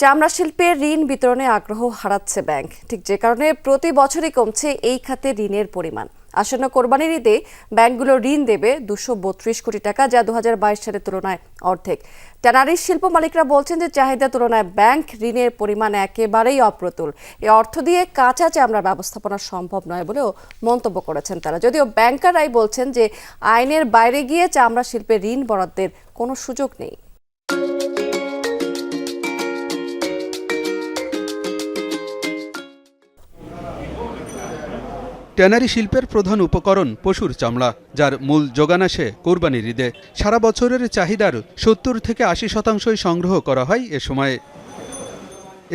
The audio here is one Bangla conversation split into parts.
চামড়া শিল্পের ঋণ বিতরণে আগ্রহ হারাচ্ছে ব্যাংক। ঠিক যে কারণে প্রতি বছরই কমছে এই খাতে ঋণের পরিমাণ। আসন্ন কোরবানির ঈদে ব্যাংকগুলো ঋণ দেবে দুশো বত্রিশ কোটি টাকা, যা দু হাজার বাইশ সালের তুলনায় অর্ধেক। ট্যানারির শিল্প মালিকরা বলছেন যে চাহিদার তুলনায় ব্যাংক ঋণের পরিমাণ একেবারেই অপ্রতুল। এ অর্থ দিয়ে কাঁচা চামড়া ব্যবস্থাপনা সম্ভব নয় বলেও মন্তব্য করেছেন তারা। যদিও ব্যাংকাররাই বলছেন যে আইনের বাইরে গিয়ে চামড়া শিল্পে ঋণ বরাদ্দের কোনো সুযোগ নেই। ট্যানারি শিল্পের প্রধান উপকরণ পশুর চামড়া, যার মূল যোগান আসে কোরবানির ঈদে। সারা বছরের চাহিদার সত্তর থেকে আশি শতাংশই সংগ্রহ করা হয় এ সময়ে।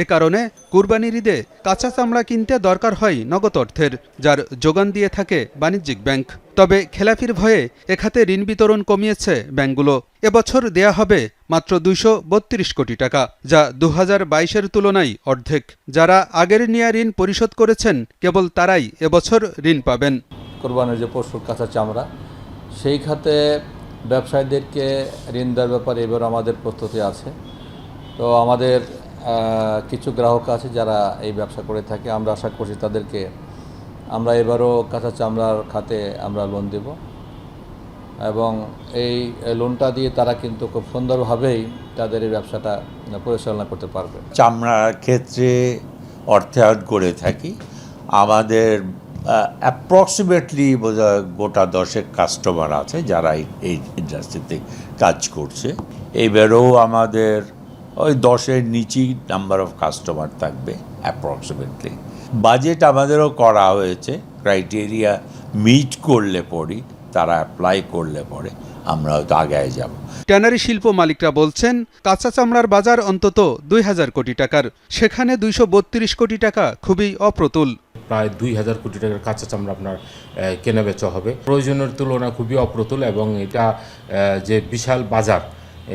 এ কারণে কুরবানির ঈদে কাঁচা চামড়া কিনতে দরকার হয় নগদ অর্থের, যার যোগান দিয়ে থাকে বাণিজ্যিক ব্যাংক। তবে খেলাফির ভয়ে এ খাতে ঋণ বিতরণ কমিয়েছে ব্যাংকগুলো। এবছর দেয়া হবে মাত্র দুইশো বত্রিশ কোটি টাকা, যা দু হাজার তুলনায় অর্ধেক। যারা আগের নেয়া ঋণ পরিশোধ করেছেন, কেবল তারাই এবছর ঋণ পাবেন। কোরবানির যে পশুর কাঁচা চামড়া, সেই খাতে ব্যবসায়ীদেরকে ঋণ দেওয়ার ব্যাপারে এবার আমাদের প্রস্তুতি আছে। তো আমাদের কিছু গ্রাহক আছে যারা এই ব্যবসা করে থাকে। আমরা আশা করছি তাদেরকে আমরা এবারও কাঁচা চামড়ার খাতে আমরা লোন দেব। এবং এই লোনটা দিয়ে তারা কিন্তু খুব সুন্দরভাবেই তাদের এই ব্যবসাটা পরিচালনা করতে পারবে। চামড়ার ক্ষেত্রে অর্থায়ন করে থাকি। আমাদের অ্যাপ্রক্সিমেটলি বোধহয় গোটা দশেক কাস্টমার আছে যারা এই- এই ইন্ডাস্ট্রিতে কাজ করছে। এবারেও আমাদের ওই দশের নিচেই নাম্বার অফ কাস্টমার থাকবে অ্যাপ্রক্সিমেটলি বাজেট আমাদেরও করা হয়েছে ক্রাইটেরিয়া মিট করলে পরই তারা অ্যাপ্লাই করলে পরে আমরা হয়তো আগায় যাব। ট্যানারি শিল্প মালিকরা বলছেন কাঁচা চামড়ার বাজার অন্তত দুই হাজার কোটি টাকার সেখানে দুইশো বত্রিশ কোটি টাকা খুবই অপ্রতুল। প্রায় দুই হাজার কোটি টাকার কাঁচা চামড়া আপনার কেনা বেচা হবে। প্রয়োজনের তুলনা খুবই অপ্রতুল এবং এটা যে বিশাল বাজার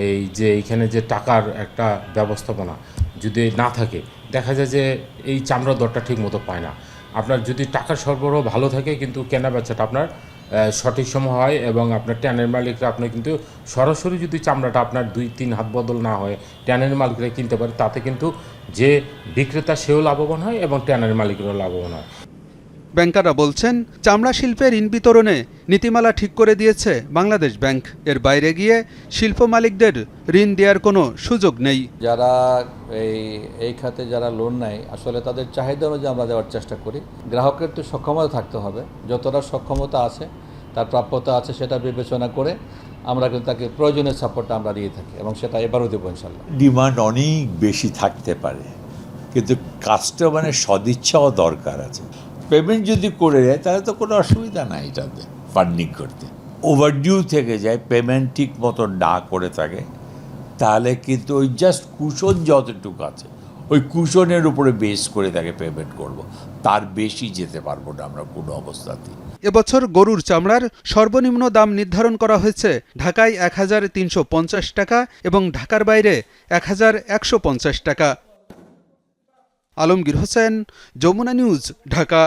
এই যে এইখানে যে টাকার একটা ব্যবস্থাপনা যদি না থাকে, দেখা যায় যে এই চামড়ার দরটা ঠিক মতো পায় না। আপনার যদি টাকার সরবরাহ ভালো থাকে কিন্তু কেনা বেচাটা আপনার সঠিক সময় হয় এবং আপনার ট্যানের মালিকরা আপনার কিন্তু সরাসরি যদি চামড়াটা আপনার দুই তিন হাত বদল না হয়, ট্যানের মালিকরা কিনতে পারে, তাতে কিন্তু যে বিক্রেতা সেও লাভবান হয় এবং ট্যানের মালিকরাও লাভবান হয়। ব্যাংকাররা বলছেন, চামড়া শিল্পের ঋণ বিতরণে নীতিমালা ঠিক করে দিয়েছে বাংলাদেশ ব্যাংক। এর বাইরে গিয়ে শিল্প মালিকদের ঋণ দেওয়ার কোনো সুযোগ নেই। যারা এই এই খাতে যারা লোন নেয় আসলে তাদের চাহিদা অনুযায়ী আমরা দেওয়ার চেষ্টা করি। গ্রাহকের তো সক্ষমতা থাকতে হবে। যতটা সক্ষমতা আছে তার প্রাপ্যতা আছে সেটা বিবেচনা করে আমরা কিন্তু তাকে প্রয়োজনীয় সাপোর্টটা আমরা দিয়ে থাকি এবং সেটা এবারও দেবো ইনশাল্লাহ ডিমান্ড অনেক বেশি থাকতে পারে। কিন্তু কাস্টমারের সদিচ্ছাও দরকার আছে। পেমেন্ট যদি করে দেয়, তাহলে তো কোনো অসুবিধা নাই এটাতে ফান্ডিং করতে। ওভারডিউ থেকে যায় পেমেন্ট ঠিক মতো না করে থাকে, তাহলে কিন্তু ওই জাস্ট কুশন যতটুকু আছে, ওই কুশনের উপরে বেস করে তাকে পেমেন্ট করব। তার বেশি যেতে পারব না আমরা কোনো অবস্থাতেই। এবছর গরুর চামড়ার সর্বনিম্ন দাম নির্ধারণ করা হয়েছে ঢাকায় এক হাজার তিনশো পঞ্চাশ টাকা এবং ঢাকার বাইরে এক হাজার একশো পঞ্চাশ টাকা। আলমগীর হোসেন, যমুনা নিউজ, ঢাকা।